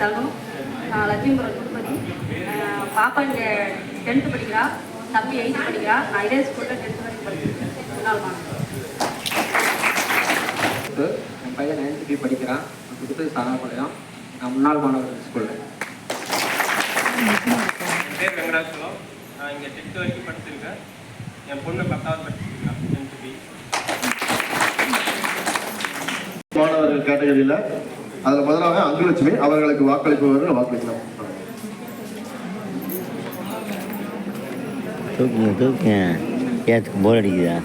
தனு நான் லட்சுமிபுரம் திருப்பதி பாப்பா இங்கே டென்த்து படிக்கிறா. தம்பி எயித்து படிக்கிறா. நான் இதே ஸ்கூலில் டென்த்து வரைக்கும் படிச்சிருக்கேன். முன்னாள் மாணவர் என் பையன் நைன்த்து பி படிக்கிறான். நான் புதுப்பதி சாராபாளையம் நான் முன்னாள் மாணவர் ஸ்கூலில் என் பேர் வெங்கடாச்சலம். நான் இங்கே டென்த்து வரைக்கும் படிச்சிருக்கேன். என் பொண்ணு பத்தாவது படிச்சிருக்கா டென்த்து பி மாணவர்கள் கேட்டகரியில் அதில் முதலாக அங்குலட்சுமி அவர்களுக்கு வாக்களிப்பவர்கள் வாக்களிக்கலாம் தூக்குங்க தூக்குங்க. ஏத்துக்கு போர் அடிக்குதா?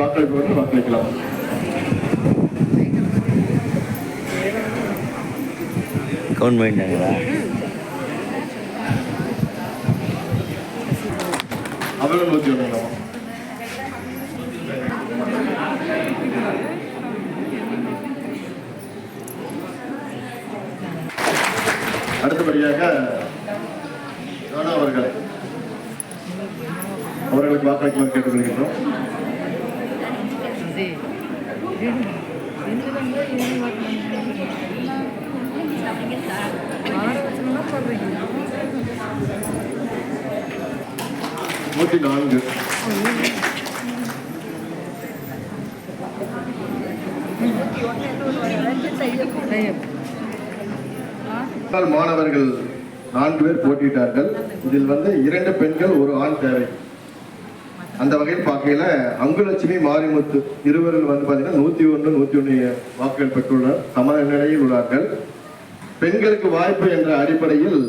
வாக்களிப்பவர்கள் வாக்களிக்கலாம். கவுண்ட் பண்ணிட்டாங்களா? அவர்கள் நோக்கி வரலாம் அடுத்தபடியாக ராணா அவர்கள். அவர்களுக்கு வாக்களிக்குமாறு கேட்டுக்கொள்கின்றோம். நூற்றி நான்கு முன்னாள் மாணவர்கள் நான்கு பேர் போட்டியிட்டார்கள். இதில் வந்து இரண்டு பெண்கள் ஒரு ஆண் தேவை. அந்த வகையில் பார்க்கையில அங்குலட்சுமி மாரிமுத்து இருவர்கள் வந்து பார்த்தீங்கன்னா நூத்தி ஒன்று நூத்தி ஒன்று வாக்குகள் பெற்றுள்ளனர். சம நிலையில் உள்ளார்கள். பெண்களுக்கு வாய்ப்பு என்ற அடிப்படையில்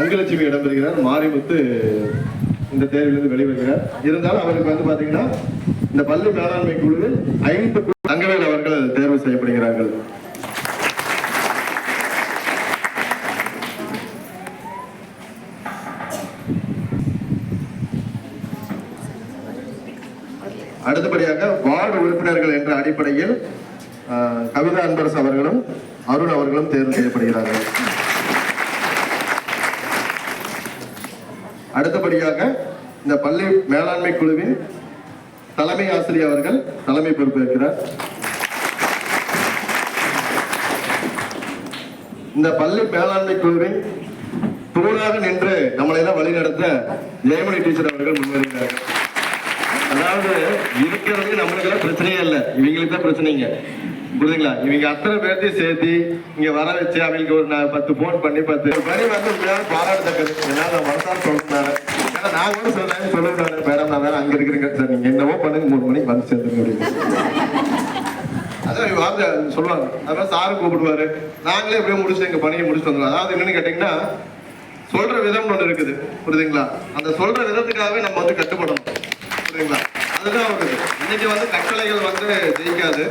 அங்குலட்சுமி இடம்பெறுகிறார். மாரிமுத்து இந்த தேர்விலிருந்து வெளிவருகிறார். இருந்தாலும் அவருக்கு வந்து பார்த்தீங்கன்னா இந்த பள்ளி மேலாண்மை குழுவில் ஐந்து தங்கவேல் அவர்கள் தேர்வு செய்யப்படுகிறார்கள். அடுத்தபடியாக வார்டு உறுப்பினர்கள் என்ற அடிப்படையில் கவிதா அன்பரசு அவர்களும் அருண் அவர்களும் தேர்வு செய்யப்படுகிறார்கள். அடுத்தபடியாக இந்த பள்ளி மேலாண்மை குழுவின் தலைமை ஆசிரியர் அவர்கள் தலைமை பொறுப்பேற்கிறார் இந்த பள்ளி மேலாண்மை குழுவின் தூணாக நின்று நம்மளை தான் வழிநடத்த ஜெயமணி டீச்சர் அவர்கள் முன்வருகிறார்கள். அதாவது இருக்கிறது நம்மளுக்கு பிரச்சனையே இல்லை. இவங்களுக்கு தான் பிரச்சனைங்க. புரியுதுங்களா? இவங்க அத்தனை பேர்த்தையும் சேர்த்து இங்க வர வச்சு அவங்களுக்கு ஒரு நான் பத்து போன் பண்ணி பத்து பணி வந்து உண்மையான பாராட்டத்தக்கது. ஏன்னா நான் மனசார சொல்றேன் ஏன்னா நான் கூட சொல்றேன் சொல்லுவேன் மேடம் நான் வேற அங்க இருக்கிறேங்க. சார் நீங்க என்னவோ பண்ணுங்க. மூணு மணிக்கு வந்து சேர்த்து அப்படின்னு அதான் வார்த்தை சொல்லுவாங்க. அதான் சாரு கூப்பிடுவாரு. நாங்களே எப்படியோ முடிச்சு எங்க பணியை முடிச்சுட்டு வந்துடுவோம். அதாவது என்னன்னு கேட்டீங்கன்னா சொல்ற விதம் ஒன்று இருக்குது. புரியுதுங்களா? அந்த சொல்ற விதத்துக்காகவே நம்ம வந்து கட்டுப்படணும். சரிங்களா அதுதான் வருது இன்னைக்கு வந்து கட்டளைகள் வந்து ஜெயிக்காது.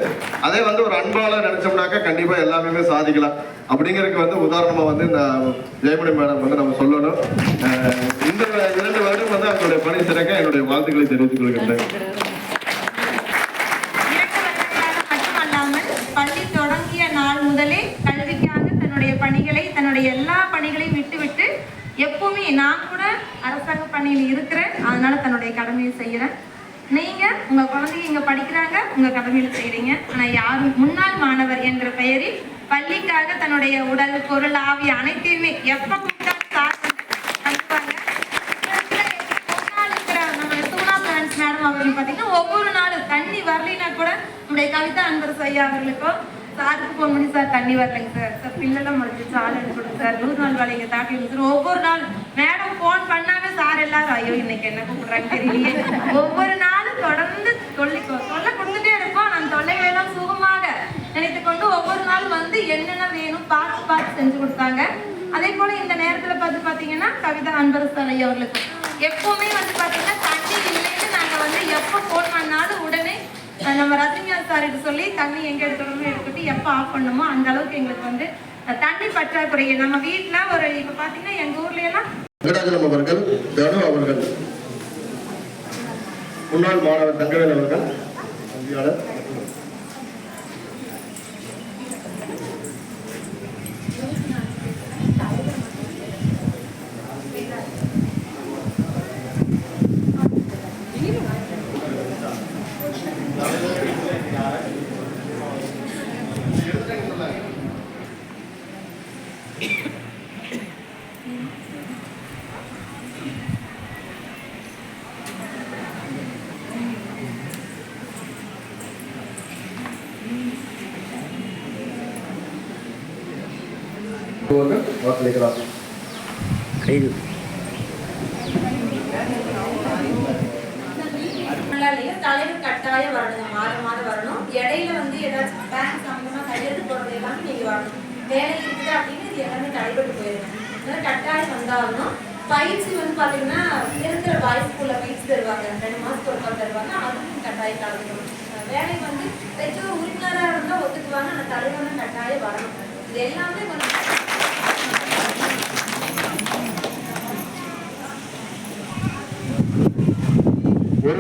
அதே வந்து ஒரு அன்பால நினைச்சோம்னாக்கா கண்டிப்பா எல்லாமே சாதிக்கலாம். அப்படிங்கிறதுக்கு வந்து உதாரணமா வந்து இந்த ஜெயமணி மேடம் வந்து நம்ம சொல்லணும். இந்த இரண்டு வருடம் வந்து அவங்களுடைய பணி சிறக்க என்னுடைய வாழ்த்துக்களை தெரிவித்துக் கொள்கின்றேன். பள்ளி தொடங்கிய நாள் முதலே கல்விக்காக தன்னுடைய பணிகளை தன்னுடைய எல்லா பணிகளையும் விட்டுவிட்டு எப்பவுமே நான் கூட அரசாங்க பணியில் இருக்கிறேன். அதனால தன்னுடைய கடமையை செய்கிறேன் நீங்கள் உங்கள் குழந்தைங்க இங்கே படிக்கிறாங்க உங்கள் கடமையில் செய்கிறீங்க ஆனால் யாரும் முன்னாள் மாணவர் என்ற பெயரில் பள்ளிக்காக தன்னுடைய உடல் பொருள் ஆவி அனைத்தையுமே எப்போ கூப்பிட்டாலும் சார் இருக்கிற நம்ம பிரான்ஸ் மேடம் அவர்கள் பார்த்தீங்கன்னா ஒவ்வொரு நாளும் தண்ணி வரலைன்னா கூட நம்முடைய கவிதா அன்பர் ஐயா அவர்களுக்கோ சாருக்கு ஃபோன் பண்ணி சார் தண்ணி வரலைங்க சார். சார் பில்லெல்லாம் முடிச்சு கொடுங்க சார். நூறு நாள் வேலைங்க தாட்டி சார் ஒவ்வொரு நாள் மேடம் ஃபோன் பண்ணாங்க சார் எல்லாரும் என்ன கூப்பிடுறாங்க தெரியலையே. ஒவ்வொரு நாளும் தொடர்ந்து தொல்லை சொல்ல கொடுத்துட்டே இருப்போம். நான் தொல்லைகளை எல்லாம் சுகமாக நினைத்து கொண்டு ஒவ்வொரு நாள் வந்து என்னென்ன வேணும் பார்த்து பார்த்து செஞ்சு கொடுத்தாங்க. அதே போல இந்த நேரத்துல பார்த்து பாத்தீங்கன்னா கவிதா அன்பரசு ஐயா அவர்களுக்கு. எப்பவுமே வந்து பாத்தீங்கன்னா தண்ணி இல்லைன்னு நாங்க வந்து எப்ப போன் பண்ணாலும் உடனே நம்ம ரஜினியா சார்கிட்ட சொல்லி தண்ணி எங்க எடுக்கணுமோ எடுத்துட்டு எப்ப ஆஃப் பண்ணுமோ அந்த அளவுக்கு எங்களுக்கு வந்து தண்ணி பற்றாக்குறை நம்ம வீட்டுல ஒரு இப்ப பாத்தீங்கன்னா எங்க ஊர்ல எல்லாம் அவர்கள் தனு அவர்கள் முன்னாள் மாணவர் தங்கவேல் அவர்கள் கல்வியாளர் Thank you. வாக்களிக்கலாம் கைது. இல்லையா தலைவர் கட்டாயம் வரணுங்க மாதம் மாதம் வரணும். இடையில வந்து ஏதாச்சும் பேங்க் சம்பந்தமா கையெழுத்து எல்லாமே நீங்க வரணும். வேலை இருக்குது அப்படின்னு இது எல்லாமே தடைபட்டு போயிருங்க அதனால கட்டாயம் வந்தாகணும். பயிற்சி வந்து பாத்தீங்கன்னா இருக்கிற ஸ்கூல்ல பயிற்சி தருவாங்க. ரெண்டு மாசத்துக்கு ஒரு தருவாங்க. அதுவும் கட்டாயம் கலந்துக்கணும் வேலை வந்து பெற்றோர் உறுப்பினராக இருந்தால் ஒத்துக்குவாங்க. ஆனால் தலைவரும் கட்டாயம் வரணும். இது எல்லாமே வந்து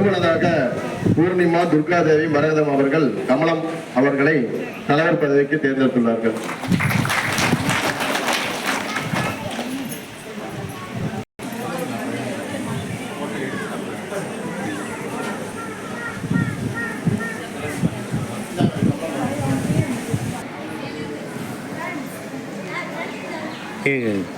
ஒருமனதாக பூர்ணிமா துர்காதேவி மரகதம் அவர்கள் கமலம் அவர்களை தலைவர் பதவிக்கு தேர்ந்தெடுத்துள்ளார்கள் Yeah.